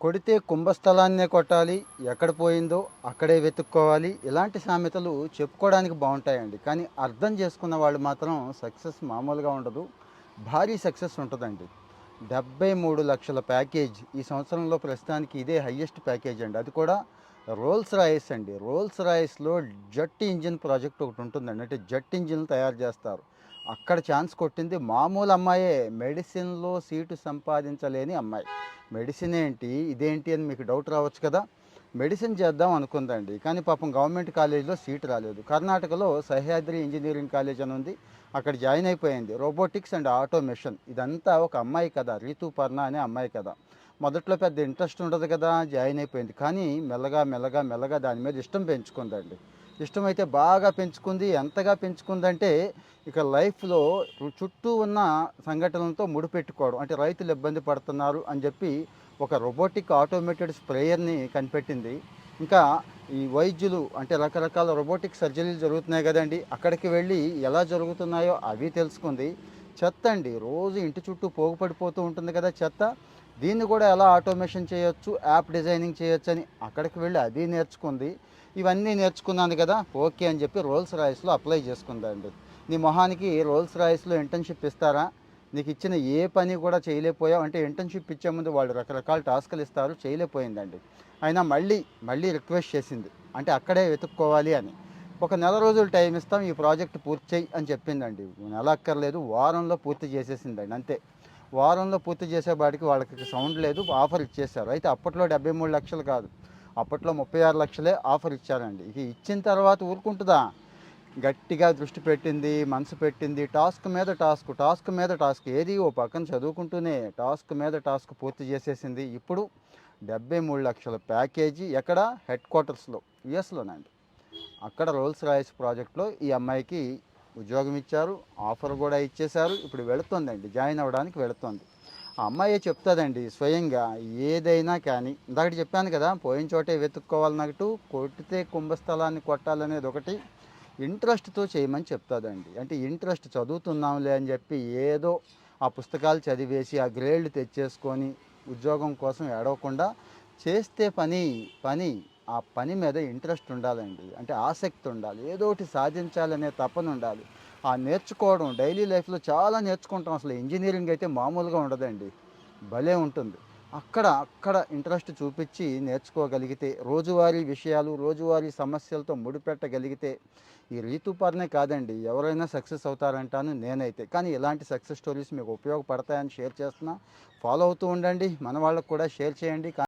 కొడితే కుంభస్థలాన్నే కొట్టాలి ఎక్కడ పోయిందో అక్కడే వెతుక్కోవాలి. ఇలాంటి సామెతలు చెప్పుకోవడానికి బాగుంటాయండి. కానీ అర్థం చేసుకున్న వాళ్ళు మాత్రం సక్సెస్ మామూలుగా ఉండదు. భారీ సక్సెస్ ఉంటుందండి. డెబ్బై మూడు లక్షల ప్యాకేజ్. ఈ సంవత్సరంలో ప్రస్తుతానికి ఇదే హయ్యెస్ట్ ప్యాకేజ్ అండి. అది కూడా రోల్స్ రాయిస్ అండి. రోల్స్ రాయిస్లో జట్ ఇంజిన్ ప్రాజెక్ట్ ఒకటి ఉంటుందండి. అంటే జట్ ఇంజిన్ తయారు చేస్తారు. అక్కడ ఛాన్స్ కొట్టింది మామూలు అమ్మాయే. మెడిసిన్లో సీటు సంపాదించలేని అమ్మాయి. మెడిసిన్ ఏంటి ఇదేంటి అని మీకు డౌట్ రావచ్చు కదా. మెడిసిన్ చేద్దాం అనుకుందండి. కానీ పాపం గవర్నమెంట్ కాలేజీలో సీట్ రాలేదు. కర్ణాటకలో సహ్యాద్రి ఇంజనీరింగ్ కాలేజ్ అని ఉంది. అక్కడ జాయిన్ అయిపోయింది. Robotics and automation. ఇదంతా ఒక అమ్మాయి కదా రీతు పర్ణ అనే అమ్మాయి కదా మొదట్లో పెద్ద ఇంట్రెస్ట్ ఉండదు కదా జాయిన్ అయిపోయింది. కానీ మెల్లగా మెల్లగా మెల్లగా దాని మీద ఇష్టం పెంచుకుందండి. ఇష్టమైతే బాగా పెంచుకుంది ఎంతగా పెంచుకుందంటే ఇక లైఫ్లో చుట్టూ ఉన్న సంఘటనలతో ముడిపెట్టుకోవడం. అంటే రైతులు ఇబ్బంది పడుతున్నారు అని చెప్పి ఒక రోబోటిక్ ఆటోమేటెడ్ స్ప్రేయర్ని కనిపెట్టింది. ఇంకా ఈ వైద్యులు అంటే రకరకాల రోబోటిక్ సర్జరీలు జరుగుతున్నాయి కదండి. అక్కడికి వెళ్ళి ఎలా జరుగుతున్నాయో అవి తెలుసుకుంది. చెత్త అండి రోజు ఇంటి చుట్టూ పోగుపడిపోతూ ఉంటుంది కదా చెత్త. దీన్ని కూడా ఎలా ఆటోమేషన్ చేయొచ్చు యాప్ డిజైనింగ్ చేయొచ్చు అని అక్కడికి వెళ్ళి అది నేర్చుకుంది. ఇవన్నీ నేర్చుకున్నాను కదా ఓకే అని చెప్పి రోల్స్ రాయిస్లో అప్లై చేసుకుందండి. నీ మొహానికి రోల్స్ రాయిస్లో ఇంటర్న్షిప్ ఇస్తారా? నీకు ఇచ్చిన ఏ పని కూడా చేయలేకపోయావు అంటే ఇంటర్న్షిప్ ఇచ్చే ముందు వాళ్ళు రకరకాల టాస్కులు ఇస్తారు చేయలేకపోయిందండి. అయినా మళ్ళీ మళ్ళీ రిక్వెస్ట్ చేసింది. అంటే అక్కడే వెతుక్కోవాలి అని. ఒక నెల రోజులు టైం ఇస్తాం ఈ ప్రాజెక్ట్ పూర్తి చేయి అని చెప్పిందండి. నెల అక్కర్లేదు వారంలో పూర్తి చేసేసిందండి అంతే. వారంలో పూర్తి చేసేవాడికి వాళ్ళకి సౌండ్ లేదు ఆఫర్ ఇచ్చేశారు. అయితే అప్పట్లో డెబ్బై మూడు లక్షలు కాదు. అప్పట్లో ముప్పై ఆరు లక్షలే ఆఫర్ ఇచ్చారండి. ఇక ఇచ్చిన తర్వాత ఊరుకుంటుందా? గట్టిగా దృష్టి పెట్టింది మనసు పెట్టింది టాస్క్ మీద టాస్క్ టాస్క్ మీద టాస్క్ ఏది ఓ పక్కన చదువుకుంటూనే టాస్క్ మీద టాస్క్ పూర్తి చేసేసింది. ఇప్పుడు డెబ్బై మూడు లక్షల ప్యాకేజీ ఎక్కడ? హెడ్ క్వార్టర్స్లో యుఎస్లోనండి. అక్కడ రోల్స్ రాయిస్ ప్రాజెక్ట్లో ఈ అమ్మాయికి ఉద్యోగం ఇచ్చారు ఆఫర్ కూడా ఇచ్చేశారు. ఇప్పుడు వెళుతుందండి జాయిన్ అవ్వడానికి వెళుతుంది. ఆ అమ్మాయి చెప్తుందండి స్వయంగా ఏదైనా కానీ ఇందాక చెప్పాను కదా పోయిన చోటే వెతుక్కోవాలన్నట్టు కొట్టితే కుంభస్థలాన్ని కొట్టాలనేది ఒకటి ఇంట్రెస్ట్తో చేయమని చెప్తుందండి. అంటే ఇంట్రెస్ట్ చదువుతున్నాంలే అని చెప్పి ఏదో ఆ పుస్తకాలు చదివేసి ఆ గ్రేడ్లు తెచ్చేసుకొని ఉద్యోగం కోసం ఏడవకుండా చేస్తే పని పని ఆ పని మీద ఇంట్రెస్ట్ ఉండాలండి. అంటే ఆసక్తి ఉండాలి. ఏదో ఒకటి సాధించాలనే తపన ఉండాలి. ఆ నేర్చుకోవడం డైలీ లైఫ్లో చాలా నేర్చుకుంటాం. అసలు ఇంజనీరింగ్ అయితే మామూలుగా ఉండదండి. భలే ఉంటుంది. అక్కడ అక్కడ ఇంట్రెస్ట్ చూపించి నేర్చుకోగలిగితే రోజువారీ విషయాలు రోజువారీ సమస్యలతో ముడిపెట్టగలిగితే ఈ రీతుపర్నే కాదండి. ఎవరైనా సక్సెస్ అవుతారంటాను నేనైతే. కానీ ఇలాంటి సక్సెస్ స్టోరీస్ మీకు ఉపయోగపడతాయని షేర్ చేస్తున్నా. ఫాలో అవుతూ ఉండండి. మన వాళ్ళకు కూడా షేర్ చేయండి.